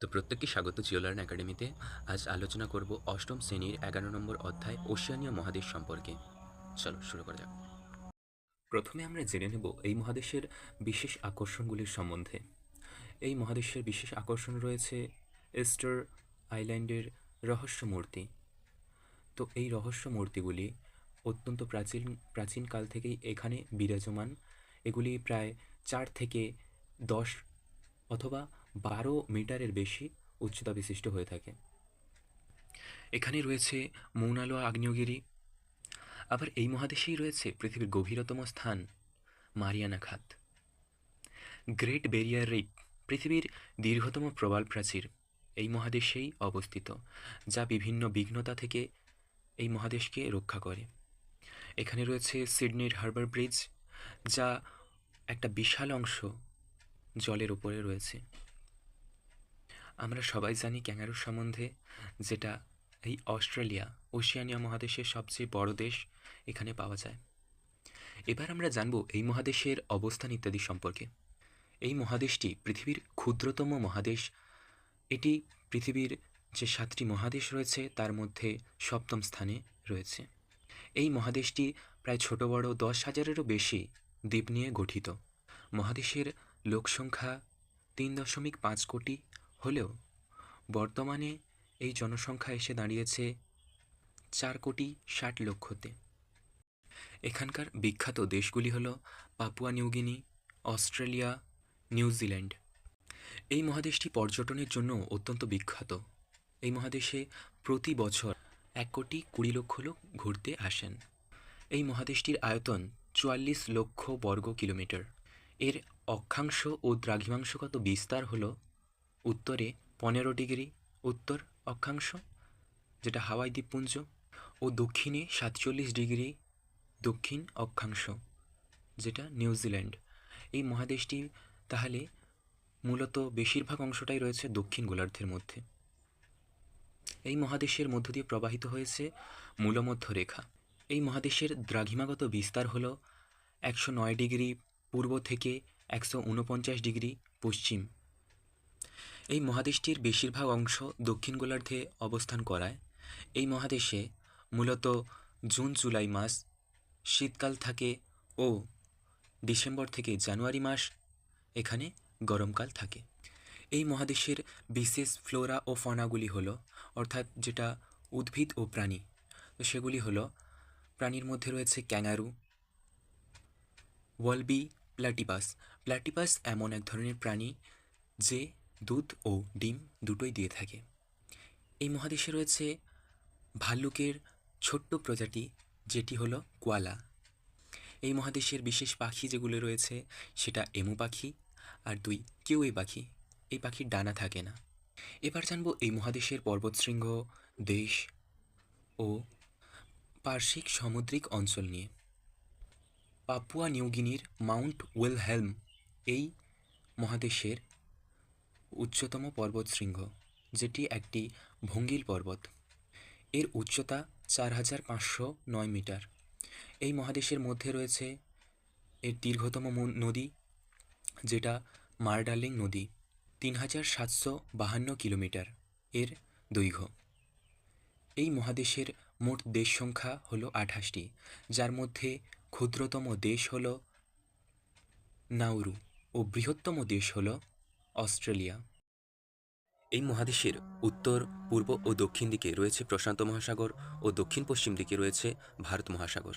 তো প্রত্যেককে স্বাগত জিওলার্ন একাডেমিতে। আজ আলোচনা করব অষ্টম শ্রেণির এগারো নম্বর অধ্যায় ওশিয়ানীয় মহাদেশ সম্পর্কে। চলো শুরু করা যাক। প্রথমে আমরা জেনে নেব এই মহাদেশের বিশেষ আকর্ষণগুলির সম্বন্ধে। এই মহাদেশের বিশেষ আকর্ষণ রয়েছে ইস্টার আইল্যান্ডের রহস্য মূর্তি তো এই রহস্য মূর্তিগুলি অত্যন্ত প্রাচীন প্রাচীনকাল থেকেই এখানে বিরাজমান। এগুলি প্রায় চার থেকে দশ অথবা বারো মিটারের বেশি উচ্চতা বিশিষ্ট হয়ে থাকে। এখানে রয়েছে মৌনালোয়া, আগ্নেয়গিরি। আবার এই মহাদেশেই রয়েছে পৃথিবীর গভীরতম স্থান মারিয়ানা খাত গ্রেট বেরিয়ার রিপ পৃথিবীর দীর্ঘতম প্রবাল প্রাচীর এই মহাদেশেই অবস্থিত, যা বিভিন্ন বিঘ্নতা থেকে এই মহাদেশকে রক্ষা করে। এখানে রয়েছে সিডনির হারবার ব্রিজ, যা একটা বিশাল অংশ জলের উপরে রয়েছে। আমরা সবাই জানি ক্যাঙ্গারুর সম্বন্ধে যেটা এই অস্ট্রেলিয়া, ওশিয়ানিয়া মহাদেশের সবচেয়ে বড় দেশ, এখানে পাওয়া যায়। এবার আমরা জানব এই মহাদেশের অবস্থান ইত্যাদি সম্পর্কে। এই মহাদেশটি পৃথিবীর ক্ষুদ্রতম মহাদেশ। এটি পৃথিবীর যে সাতটি মহাদেশ রয়েছে, তার মধ্যে সপ্তম স্থানে রয়েছে। এই মহাদেশটি প্রায় ছোট বড় দশ হাজারেরও বেশি দ্বীপ নিয়ে গঠিত। মহাদেশের লোকসংখ্যা তিন দশমিক পাঁচ কোটি হলেও বর্তমানে এই জনসংখ্যা এসে দাঁড়িয়েছে চার কোটি ষাট লক্ষতে। এখানকার বিখ্যাত দেশগুলি হল পাপুয়া নিউগিনি অস্ট্রেলিয়া নিউজিল্যান্ড এই মহাদেশটি পর্যটনের জন্য অত্যন্ত বিখ্যাত। এই মহাদেশে প্রতি বছর এক কোটি কুড়ি লক্ষ লোক ঘুরতে আসেন। এই মহাদেশটির আয়তন চুয়াল্লিশ লক্ষ বর্গ কিলোমিটার। এর অক্ষাংশ ও দ্রাঘিমাংশগত বিস্তার হল উত্তরে পনেরো ডিগ্রি, উত্তর অক্ষাংশ, যেটা হাওয়াই দ্বীপপুঞ্জ, ও দক্ষিণে সাতচল্লিশ ডিগ্রি, দক্ষিণ অক্ষাংশ, যেটা নিউজিল্যান্ড এই মহাদেশটি তাহলে মূলত বেশিরভাগ অংশটাই রয়েছে দক্ষিণ গোলার্ধের মধ্যে। এই মহাদেশের মধ্য দিয়ে প্রবাহিত হয়েছে মূলমধ্য রেখা। এই মহাদেশের দ্রাঘিমাগত বিস্তার হল একশো নয় ডিগ্রি পূর্ব থেকে একশো উনপঞ্চাশ ডিগ্রি পশ্চিম। এই মহাদেশটির বেশিরভাগ অংশ দক্ষিণ গোলার্ধে অবস্থান করায়। এই মহাদেশে মূলত জুন, জুলাই মাস, শীতকাল থাকে ও ডিসেম্বর থেকে জানুয়ারি মাস এখানে গরমকাল থাকে। এই মহাদেশের বিশেষ ফ্লোরা ও ফনাগুলি হলো, অর্থাৎ যেটা উদ্ভিদ ও প্রাণী, তো সেগুলি হলো প্রাণীর মধ্যে রয়েছে ক্যাঙ্গারু, ওয়ালবি প্ল্যাটিপাস প্ল্যাটিপাস এমন এক ধরনের প্রাণী যে দুধ ও ডিম দুটোই দিয়ে থাকে। এই মহাদেশে রয়েছে ভাল্লুকের ছোট্ট প্রজাতি, যেটি হলো কোয়ালা। এই মহাদেশের বিশেষ পাখি যেগুলো রয়েছে, সেটা এমু পাখি আর দুই কেউই পাখি। এই পাখির ডানা থাকে না। এবার জানব এই মহাদেশের পর্বতশৃঙ্গ, দেশ ও পার্শ্বিক সামুদ্রিক অঞ্চল নিয়ে। পাপুয়া নিউগিনির মাউন্ট ওয়েলহেলম এই মহাদেশের উচ্চতম পর্বতশৃঙ্গ যেটি একটি ভঙ্গিল পর্বত। এর উচ্চতা চার হাজার পাঁচশো নয় মিটার। এই মহাদেশের মধ্যে রয়েছে এর দীর্ঘতম নদী, যেটা মার্ডার্লিং নদী, তিন হাজার সাতশো বাহান্ন কিলোমিটার। এর দৈর্ঘ্য। এই মহাদেশের মোট দেশ সংখ্যা হল আঠাশটি, যার মধ্যে ক্ষুদ্রতম দেশ হল নাউরু ও বৃহত্তম দেশ হলো অস্ট্রেলিয়া। এই মহাদেশের উত্তর, পূর্ব ও দক্ষিণ দিকে রয়েছে প্রশান্ত মহাসাগর ও দক্ষিণ পশ্চিম দিকে রয়েছে ভারত মহাসাগর।